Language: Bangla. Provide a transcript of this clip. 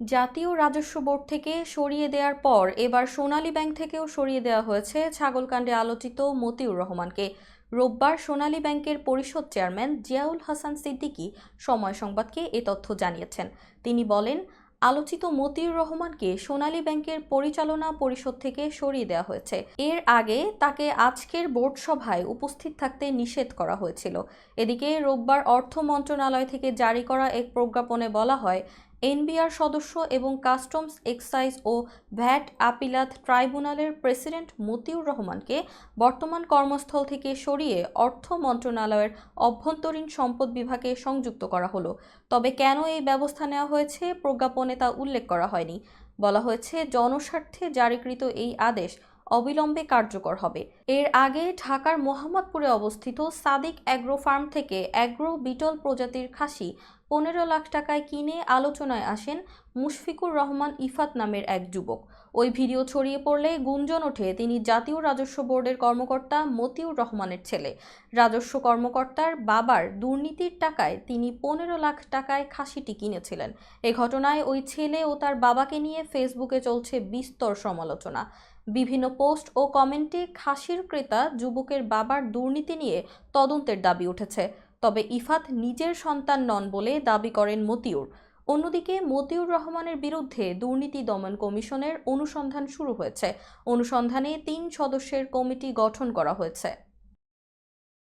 জাতীয় রাজস্ব বোর্ড থেকে সরিয়ে দেওয়ার পর এবার সোনালী ব্যাংক থেকেও সরিয়ে দেওয়া হয়েছে ছাগলকাণ্ডে আলোচিত মতিউর রহমানকে। রোববার সোনালী ব্যাংকের পরিষদ চেয়ারম্যান জিয়াউল হাসান সিদ্দিকী সময় সংবাদকে এ তথ্য জানিয়েছেন। তিনি বলেন, আলোচিত মতিউর রহমানকে সোনালী ব্যাংকের পরিচালনা পরিষদ থেকে সরিয়ে দেওয়া হয়েছে। এর আগে তাকে আজকের বোর্ড সভায় উপস্থিত থাকতে নিষেধ করা হয়েছিল। এদিকে রোববার অর্থ মন্ত্রণালয় থেকে জারি করা এক প্রজ্ঞাপনে বলা হয় এনবিআর সদস্য এবং কাস্টমস এক্সাইজ ও ভ্যাট আপিলাত ট্রাইব্যুনালের প্রেসিডেন্ট মতিউর রহমানকে বর্তমান কর্মস্থল থেকে সরিয়ে অর্থ মন্ত্রণালয়ের অভ্যন্তরীণ সম্পদ বিভাগে সংযুক্ত করা হলো। তবে কেন এই ব্যবস্থা নেওয়া হয়েছে প্রজ্ঞাপনে তা উল্লেখ করা হয়নি। বলা হয়েছে, জনস্বার্থে জারিকৃত এই আদেশ অবিলম্বে কার্যকর হবে। এর আগে ঢাকার মোহাম্মদপুরে অবস্থিত সাদিক অ্যাগ্রো ফার্ম থেকে অ্যাগ্রো বিটল প্রজাতির খাসি পনেরো লাখ টাকায় কিনে আলোচনায় আসেন মুশফিকুর রহমান ইফাত নামের এক যুবক। ওই ভিডিও ছড়িয়ে পড়লে গুঞ্জন ওঠে তিনি জাতীয় রাজস্ব বোর্ডের কর্মকর্তা মতিউর রহমানের ছেলে। রাজস্ব কর্মকর্তার বাবার দুর্নীতির টাকায় তিনি পনেরো লাখ টাকায় খাসিটি কিনেছিলেন। এ ঘটনায় ওই ছেলে ও তার বাবাকে নিয়ে ফেসবুকে চলছে বিস্তর সমালোচনা। বিভিন্ন পোস্ট ও কমেন্টে খাসির ক্রেতা যুবকের বাবার দুর্নীতি নিয়ে তদন্তের দাবি উঠেছে। তবে ইফাত নিজের সন্তান নন বলে দাবি করেন মতিউর। অন্যদিকে মতিউর রহমানের বিরুদ্ধে দুর্নীতি দমন কমিশনের অনুসন্ধান শুরু হয়েছে। অনুসন্ধানে তিন সদস্যের কমিটি গঠন করা হয়েছে।